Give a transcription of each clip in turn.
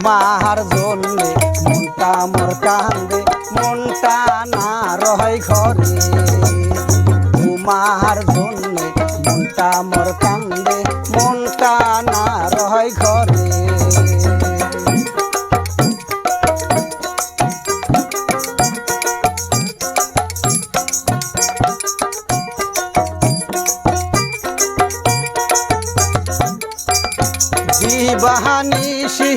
তোমার জন্যে মনটা মোর কান্দে, মনটা না রয় ঘরে। তোমার জন্যে মনটা মোর কান্দে, মনটা না রয় ঘরে। দিবাহানিসি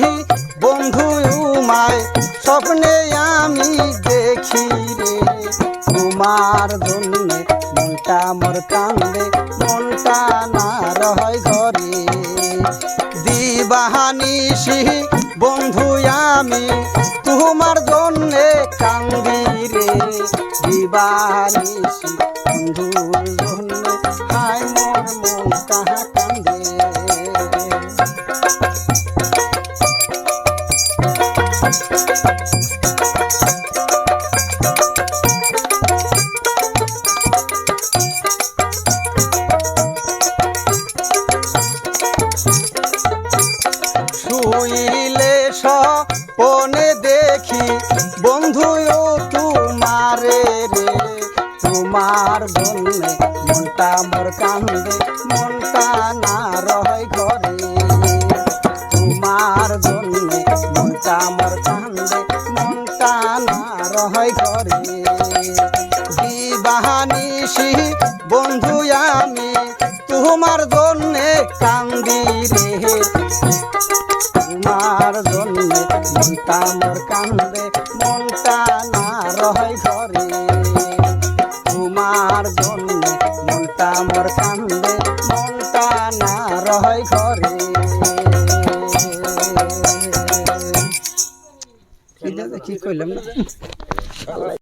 বন্ধু উমায় স্বপ্নে আমি দেখি রে। তোমার জন্যে মনটা মোর কান্দে, মনটা না রয় ঘরে। দিবাহানিসি বন্ধু আমি তোমার জন্যে কান্দি রে। দিবানিসি বন্ধুর জন্যে, হায় মোর মনটা কান্দে শুইলে সপনে দেখি, বন্ধু তোমারে রে। তোমার জন্যে মনটা মোর কান্দে, মনটা না রয় ঘরে। তোমার জন্যে মনটা মোর রয় ঘরে। দিবাহানিসি বন্ধু আমি, তোমার জন্যে কান্দি রে। তোমার জন্যে মনটা মোর কান্দে, মনটা না রয় ঘরে। তোমার জন্যে মনটা মোর কান্দে, মনটা না রয় ঘরে। কি কইলাম না